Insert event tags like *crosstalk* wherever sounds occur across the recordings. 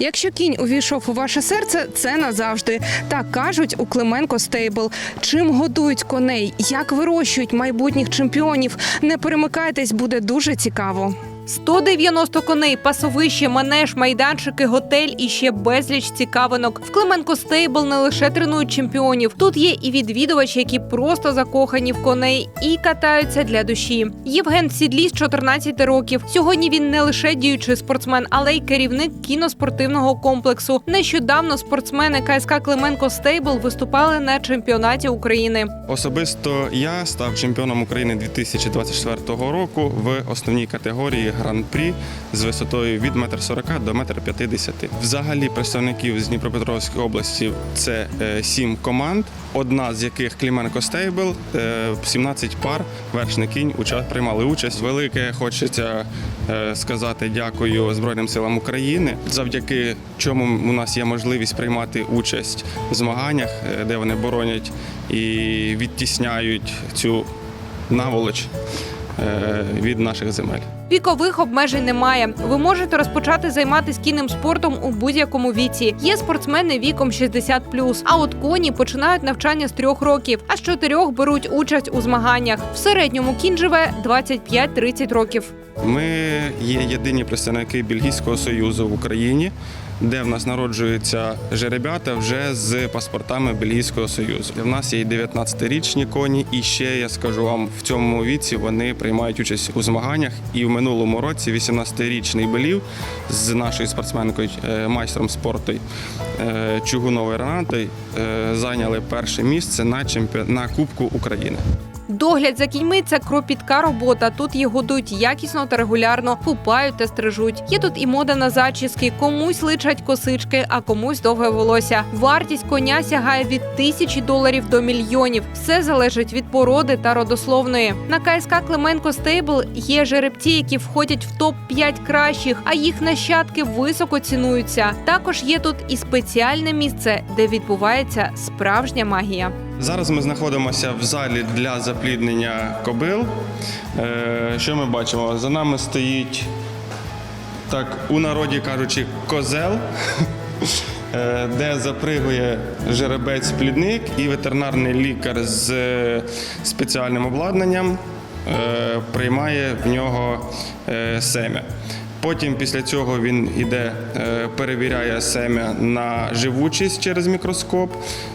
Якщо кінь увійшов у ваше серце, це назавжди. Так кажуть у Клименко Стейбл. Чим годують коней, як вирощують майбутніх чемпіонів. Не перемикайтесь, буде дуже цікаво. 190 коней, пасовище, манеж, майданчики, готель і ще безліч цікавинок. В Клименко Стейбл не лише тренують чемпіонів. Тут є і відвідувачі, які просто закохані в коней і катаються для душі. Євген Сідліс 14 років. Сьогодні він не лише діючий спортсмен, але й керівник кіноспортивного комплексу. Нещодавно спортсмени КСК Клименко Стейбл виступали на чемпіонаті України. Особисто я став чемпіоном України 2024 року в основній категорії гран-прі з висотою від 1,40 м до 1,50 м. Взагалі представників з Дніпропетровської області це е, сім команд, одна з яких Кліменко Стейбл, е, 17 пар вершний кінь приймали участь. Велике хочеться е, сказати дякую Збройним силам України, завдяки чому у нас є можливість приймати участь в змаганнях, е, де вони боронять і відтісняють цю наволоч е, від наших земель. Вікових обмежень немає. Ви можете розпочати займатися кінним спортом у будь-якому віці. Є спортсмени віком 60+, а от коні починають навчання з трьох років, а з чотирьох беруть участь у змаганнях. В середньому кінь живе 25-30 років. Ми є єдині представники Бельгійського союзу в Україні, де в нас народжуються жеребята вже з паспортами Бельгійського союзу. В нас є і 19-річні коні, і ще я скажу вам, в цьому віці вони приймають участь у змаганнях. І в минулому році 18-річний Белів з нашою спортсменкою, е, майстром спорту е, Чугуновою Ренатою е, зайняли перше місце на чемпіон... на Кубку України. Догляд за кіньми це кропітка робота. Тут їх годують якісно та регулярно, купають та стрижуть. Є тут і мода на зачіски, комусь личать косички, а комусь довге волосся. Вартість коня сягає від тисячі доларів до мільйонів. Все залежить від породи та родословної. На КСК Клименко Стейбл є жеребці, які входять в топ 5 кращих, а їх нащадки високо цінуються. Також є тут і спеціальне місце, де відбувається справжня магія. Зараз ми знаходимося в залі для запліднення кобил. Е, Що ми бачимо? За нами стоїть, так, у народі кажучи, козел, *laughs* е, де запригує жеребець-плідник і ветеринарний лікар з спеціальним обладнанням е, приймає в нього е, семя. Потім після цього він іде, е, перевіряє семя на живучість через мікроскоп,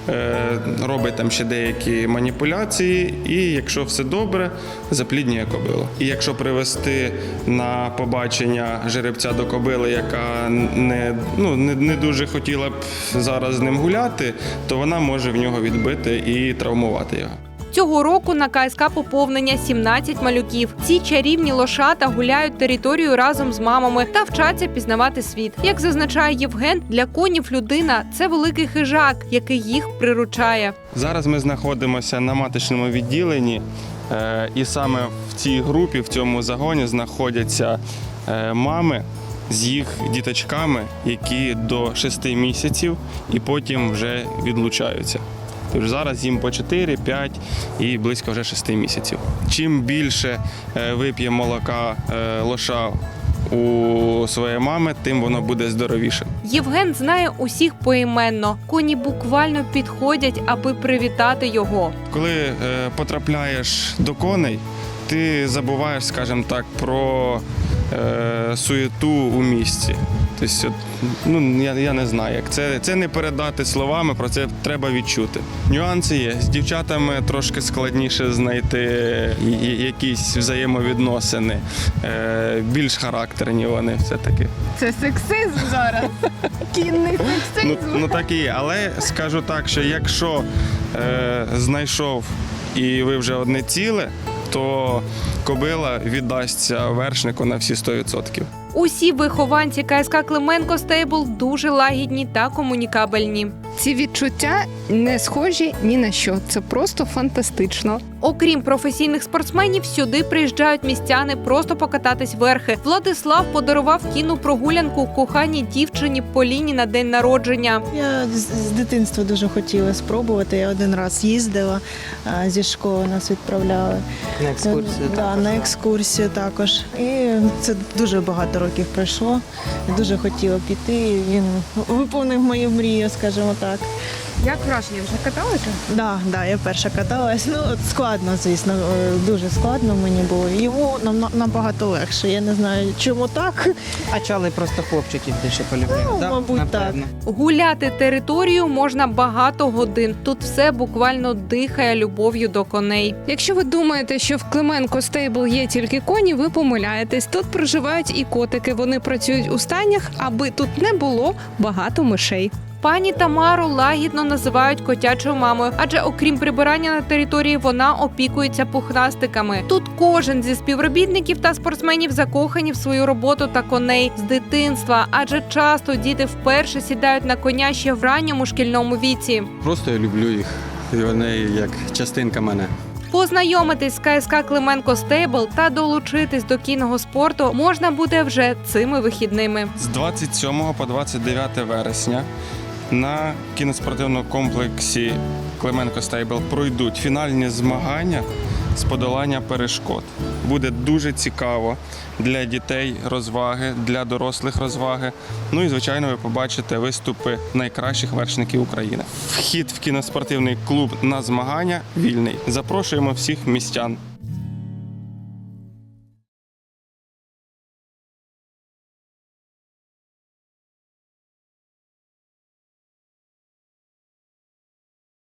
е, робить там ще деякі маніпуляції, і якщо все добре, запліднює кобилу. І якщо привести на побачення жеребця до кобили, яка не, ну, не, не дуже хотіла б зараз з ним гуляти, то вона може в нього відбити і травмувати його. Цього року на КСК поповнення 17 малюків. Ці чарівні лошата гуляють територію разом з мамами та вчаться пізнавати світ. Як зазначає Євген, для конів людина це великий хижак, який їх приручає. Зараз ми знаходимося на маточному відділенні, е, і саме в цій групі, в цьому загоні, знаходяться е, мами з їх діточками, які до 6 місяців і потім вже відлучаються. Тож зараз їм по 4, 5 і близько вже 6 місяців. Чим більше е, вип'є молока е, лоша у своєї мами, тим воно буде здоровіше. Євген знає усіх поіменно. Коні буквально підходять, аби привітати його. Коли е, потрапляєш до коней, ти забуваєш, скажімо так, про е, суєту у місці. Тобто, ну, я, я не знаю, як це, це не передати словами, про це треба відчути. Нюанси є. З дівчатами трошки складніше знайти якісь взаємовідносини, е, більш характерні вони все-таки. Це сексизм зараз. Кінний Ну, ну так і є. Але скажу так, що якщо е, знайшов і ви вже одне ціле, то кобила віддасться вершнику на всі 100%. Усі вихованці КСК Клименко Стейбл дуже лагідні та комунікабельні. Ці відчуття не схожі ні на що. Це просто фантастично. Окрім професійних спортсменів, сюди приїжджають містяни просто покататись верхи. Владислав подарував кіну прогулянку коханій дівчині Поліні на день народження. Я з, дитинства дуже хотіла спробувати. Я один раз їздила зі школи, нас відправляли На екскурсію да, також, на екскурсію також. І це дуже багато років пройшло. Я дуже хотіла піти. Він виповнив мою мрію, скажімо так. Як враження вже каталися? Да, да, я перша каталась. Ну складно, звісно, е, дуже складно мені було. Йому нам на- набагато легше. Я не знаю, чому так. А чали просто хлопчиків більше полюбляють. Ну, да? мабуть, Напевно. Гуляти територію можна багато годин. Тут все буквально дихає любов'ю до коней. Якщо ви думаєте, що в Клименко стейбл є тільки коні, ви помиляєтесь. Тут проживають і котики. Вони працюють у станях, аби тут не було багато мишей. Пані Тамару лагідно називають котячою мамою, адже окрім прибирання на території, вона опікується пухнастиками. Тут кожен зі співробітників та спортсменів закохані в свою роботу та коней з дитинства, адже часто діти вперше сідають на коня ще в ранньому шкільному віці. Просто я люблю їх. І вони як частинка мене. Познайомитись з КСК Клименко Стейбл та долучитись до кінного спорту можна буде вже цими вихідними. З 27 по 29 вересня на кіноспортивному комплексі Клименко Стейбл пройдуть фінальні змагання з подолання перешкод. Буде дуже цікаво для дітей розваги, для дорослих розваги. Ну і звичайно, ви побачите виступи найкращих вершників України. Вхід в кіноспортивний клуб на змагання вільний. Запрошуємо всіх містян.